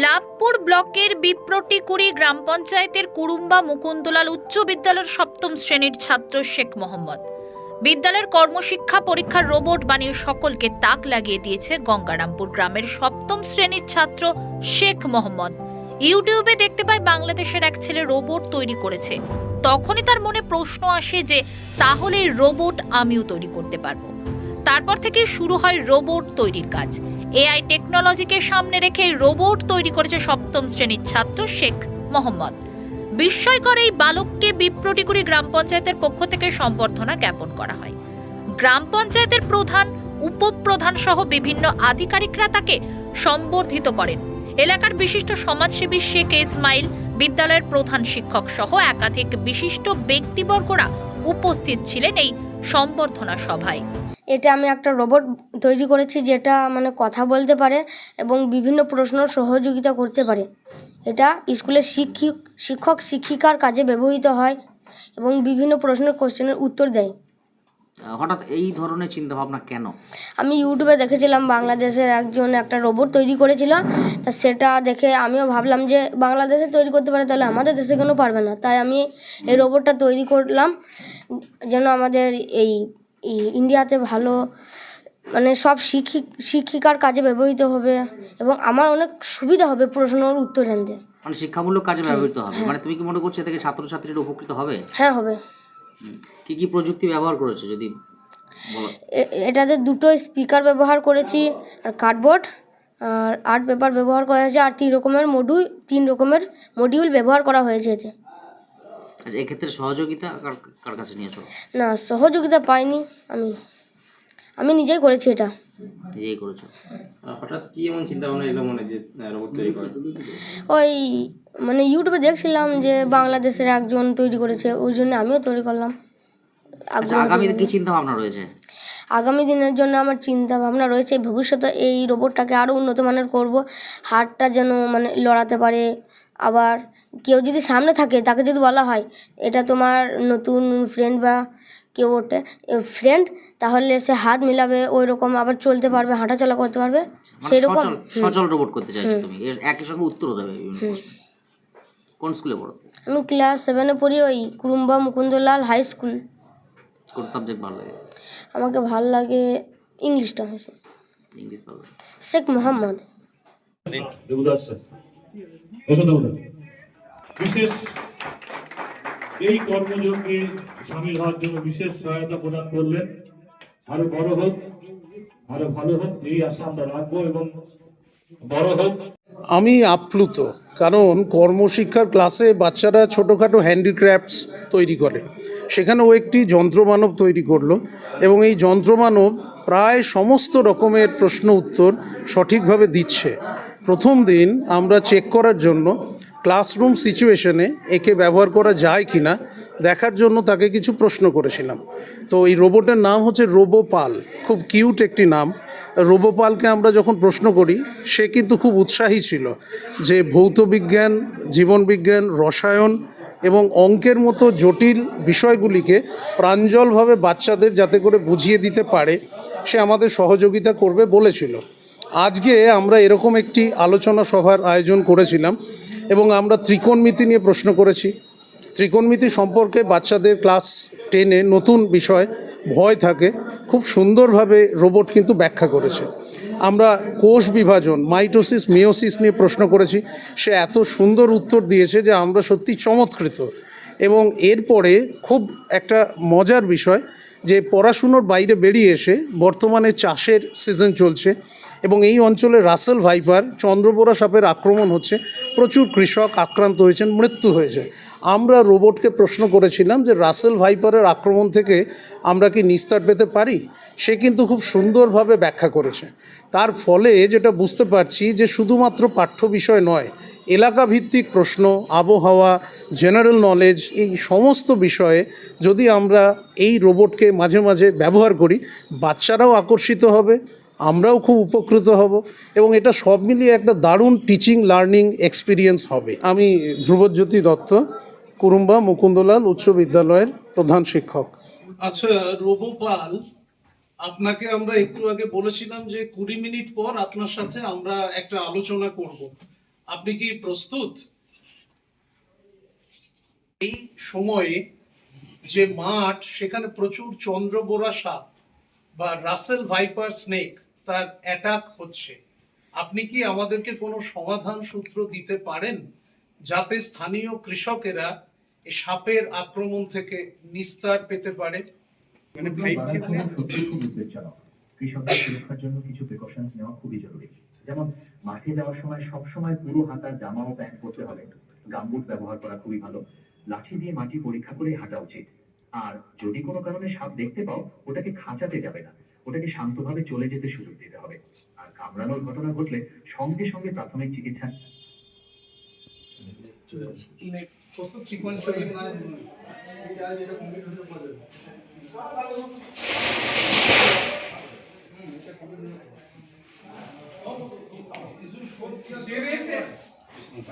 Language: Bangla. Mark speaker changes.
Speaker 1: লাভপুর ব্লকের বিপ্রটিকুড়ি গ্রাম পঞ্চায়েতের কুরুম্বা মুকুন্দলাল উচ্চ বিদ্যালয়ের সপ্তম শ্রেণির ছাত্র শেখ মোহাম্মদ। বিদ্যালয়ের কর্মশিক্ষা পরীক্ষার রোবট বানিয়ে সকলকে তাক লাগিয়ে দিয়েছে গঙ্গারামপুর গ্রামের সপ্তম শ্রেণির ছাত্র শেখ মোহাম্মদ। ইউটিউবে দেখতে পায় বাংলাদেশের এক ছেলে রোবট তৈরি করেছে। তখনই তার মনে প্রশ্ন আসে যে, তাহলে রোবট আমিও তৈরি করতে পারব। তারপর থেকে শুরু হয় রোবট তৈরির কাজ। এআই টেকনোলজিকে সামনে রেখে রোবট তৈরি করেছে সপ্তম শ্রেণির ছাত্র শেখ মোহাম্মদ। বিস্ময়কর এই বালককে বিপ্রটিকুড়ি গ্রাম পঞ্চায়েতের পক্ষ থেকে সম্বর্ধনা জ্ঞাপন করা হয়। গ্রাম পঞ্চায়েতের প্রধান, উপপ্রধান সহ বিভিন্ন আধিকারিকরা তাকে সম্বর্ধিত করেন। এলাকার বিশিষ্ট সমাজসেবী শেখ ইসমাইল, বিদ্যালয়ের প্রধান শিক্ষক সহ একাধিক বিশিষ্ট ব্যক্তিবর্গরা উপস্থিত ছিলেন এই সম্বর্ধনা সভায়।
Speaker 2: এটা আমি একটা রোবট তৈরি করেছি যেটা মানে কথা বলতে পারে এবং বিভিন্ন প্রশ্ন সহযোগিতা করতে পারে। এটা স্কুলের শিক্ষক শিক্ষক শিক্ষিকার কাজে ব্যবহৃত হয় এবং বিভিন্ন প্রশ্নের কোশ্চেনের উত্তর দেয়।
Speaker 3: হঠাৎ এই ধরনের চিন্তা ভাবনা কেন?
Speaker 2: আমি ইউটিউবে দেখেছিলাম বাংলাদেশের একজন একটা রোবট তৈরি করেছিল। তা সেটা দেখে আমিও ভাবলাম যে বাংলাদেশে তৈরি করতে পারে তাহলে আমাদের দেশে কেন পারবে না? তাই আমি এই রোবটটা তৈরি করলাম। যেন আমাদের এই ইন্ডিয়াতে ভালো মানে সব শিক্ষিক শিক্ষিকার কাজে ব্যবহৃত হবে এবং আমার অনেক সুবিধা হবে প্রশ্নের উত্তর জানতে।
Speaker 3: মানে শিক্ষামূলক কাজে ব্যবহৃত হবে। মানে তুমি কি মনে করছ থেকে ছাত্রছাত্রীরা উপকৃত হবে?
Speaker 2: হ্যাঁ হবে।
Speaker 3: কি কি প্রযুক্তি ব্যবহার করেছ যদি
Speaker 2: এটাতে দুটো স্পিকার ব্যবহার করেছি আর কার্ডবোর্ড আর আর্ট পেপার ব্যবহার করা হয়েছে আর তিন রকমের মডিউল তিন রকমের মডিউল ব্যবহার করা হয়েছে এতে।
Speaker 3: আচ্ছা এক্ষেত্রে সহযোগিতা কার কার কাছে নিয়েছো?
Speaker 2: না সহযোগিতা পাইনি আমি। আমি নিজেই করেছি এটা।
Speaker 3: নিজেই করেছ।
Speaker 4: হঠাৎ কি এমন চিন্তা ভাবনা এলো মনে যে রোবট তৈরি করা
Speaker 2: ওই মানে ইউটিউবে দেখছিলাম যে বাংলাদেশের একজন তৈরি করেছে ওই জন্য আমিও তৈরি করলাম।
Speaker 3: আচ্ছা কি চিন্তা ভাবনা রয়েছে?
Speaker 2: আগামী দিনের জন্য আমার চিন্তা ভাবনা রয়েছে ভবিষ্যতে এই রোবটটাকে আরও উন্নত মানের করব হাতটা যেন মানে লড়াতে পারে। আবার কেউ যদি সামনে থাকে তাকে যদি বলা হয় এটা তোমার নতুন ফ্রেন্ড বা কেউ ওটে ফ্রেন্ড তাহলে সে হাত মিলাবে ওই রকম আবার চলতে পারবে হাঁটাচলা করতে পারবে।
Speaker 3: মানে
Speaker 2: সেই রকম
Speaker 3: সচল রোবট করতে চাইছো তুমি। এর একই সঙ্গে উত্তরও দেবে। কোন স্কুলে পড়ো?
Speaker 2: আমি ক্লাস সেভেনে পড়ি ওই কুরুম্বা মুকুন্দলাল হাই স্কুল
Speaker 3: কোন সাবজেক্ট ভালো লাগে?
Speaker 2: আমাকে ভালো লাগে ইংলিশটা হয়েছে
Speaker 3: ইংলিশ ভালো লাগে।
Speaker 2: শেখ মোহাম্মদ।
Speaker 5: দেবদাস স্যার বসুন দেবদাস বিশেষ এই কর্মযজ্ঞে সামিল হওয়ার জন্য বিশেষ সহায়তা প্রদান করলেন। আরও বড় হোক আরও ভালো হোক এই আশা আমরা রাখব এবং বড় হোক।
Speaker 6: আমি আপ্লুত। কারণ কর্মশিক্ষার ক্লাসে বাচ্চারা ছোটোখাটো হ্যান্ডিক্রাফটস তৈরি করে। সেখানে ও একটি যন্ত্রমানব তৈরি করল এবং এই যন্ত্রমানব প্রায় সমস্ত রকমের প্রশ্ন উত্তর সঠিকভাবে দিচ্ছে। প্রথম দিন আমরা চেক করার জন্য ক্লাসরুম সিচুয়েশনে একে ব্যবহার করা যায় কি না দেখার জন্য তাকে কিছু প্রশ্ন করেছিলাম। তো এই রোবটের নাম হচ্ছে রোবোপাল। খুব কিউট একটি নাম। রোবোপালকে আমরা যখন প্রশ্ন করি, সে কিন্তু খুব উৎসাহী ছিল যে ভৌতবিজ্ঞান জীবনবিজ্ঞান রসায়ন এবং অঙ্কের মতো জটিল বিষয়গুলিকে প্রাঞ্জলভাবে বাচ্চাদের যাতে করে বুঝিয়ে দিতে পারে, সে আমাদের সহযোগিতা করবে বলেছিল। আজকে আমরা এরকম একটি আলোচনা সভার আয়োজন করেছিলাম। এবং আমরা ত্রিকোণমিতি নিয়ে প্রশ্ন করেছি। ত্রিকোণমিতি সম্পর্কে বাচ্চাদের ক্লাস টেনে নতুন বিষয় ভয় থাকে। খুব সুন্দরভাবে রোবট কিন্তু ব্যাখ্যা করেছে। আমরা কোষ বিভাজন, মাইটোসিস মিওসিস নিয়ে প্রশ্ন করেছি। সে এত সুন্দর উত্তর দিয়েছে যে আমরা সত্যি চমৎকৃত। এবং এরপরে খুব একটা মজার বিষয় যে পড়াশুনোর বাইরে বেরিয়ে এসে বর্তমানে চাষের সিজন চলছে এবং এই অঞ্চলে রাসেল ভাইপার, চন্দ্রবোরা সাপের আক্রমণ হচ্ছে, প্রচুর কৃষক আক্রান্ত হয়েছেন, মৃত্যু হয়েছে। আমরা রোবটকে প্রশ্ন করেছিলাম যে রাসেল ভাইপারের আক্রমণ থেকে আমরা কি নিস্তার পেতে পারি? সে কিন্তু খুব সুন্দরভাবে ব্যাখ্যা করেছে। তার ফলে যেটা বুঝতে পারছি যে শুধুমাত্র পাঠ্য বিষয় নয় এলাকা ভিত্তিক প্রশ্ন, আবহাওয়া জেনারেল নলেজ এই সমস্ত বিষয়ে যদি আমরা এই রোবটকে মাঝে মাঝে ব্যবহার করি, বাচ্চারাও আকর্ষিত হবে, আমরাও খুব উপকৃত হব এবং এটা সব মিলিয়ে একটা দারুণ টিচিং লার্নিং এক্সপিরিয়েন্স হবে। আমি ধ্রুবজ্যোতি দত্ত, কুরুম্বা মুকুন্দলাল, উচ্চ বিদ্যালয়ের প্রধান শিক্ষক।
Speaker 7: আচ্ছা রোবোপাল আপনাকে আমরা একটু আগে বলেছিলাম যে কুড়ি মিনিট পর আপনার সাথে আমরা একটা আলোচনা করব। আপনি কি প্রস্তুত? এই সময়ে যে মাঠ সেখানে প্রচুর চন্দ্রবোরা সাপ বা রাসেল ভাইপার স্নেক তার অ্যাটাক হচ্ছে। আপনি কি আমাদেরকে কোনো সমাধান সূত্র দিতে পারেন যাতে স্থানীয় কৃষকেরা এই সাপের আক্রমণ থেকে নিস্তার পেতে পারে?
Speaker 8: মানে উদ্বেগজনক কৃষকদের সুরক্ষার জন্য কিছু প্রিকশন নেওয়া খুবই জরুরি। যেমন মাঠে যাওয়ার সময় সব সময় পুরো হাতা জামা ও প্যান্ট পরতে হবে। গামবুট ব্যবহার করা খুবই ভালো। লাঠি দিয়ে মাটি পরীক্ষা করে হাঁটা উচিত। আর যদি কোনো কারণে সাপ দেখতে পাও, ওটাকে খাঁচাতে যাবে না। ওটাকে শান্তভাবে চলে যেতে সুযোগ দিতে হবে। আর কামড়ানোর ঘটনা ঘটলে সঙ্গে সঙ্গে প্রাথমিক চিকিৎসা
Speaker 7: কত Tira esse. Isso.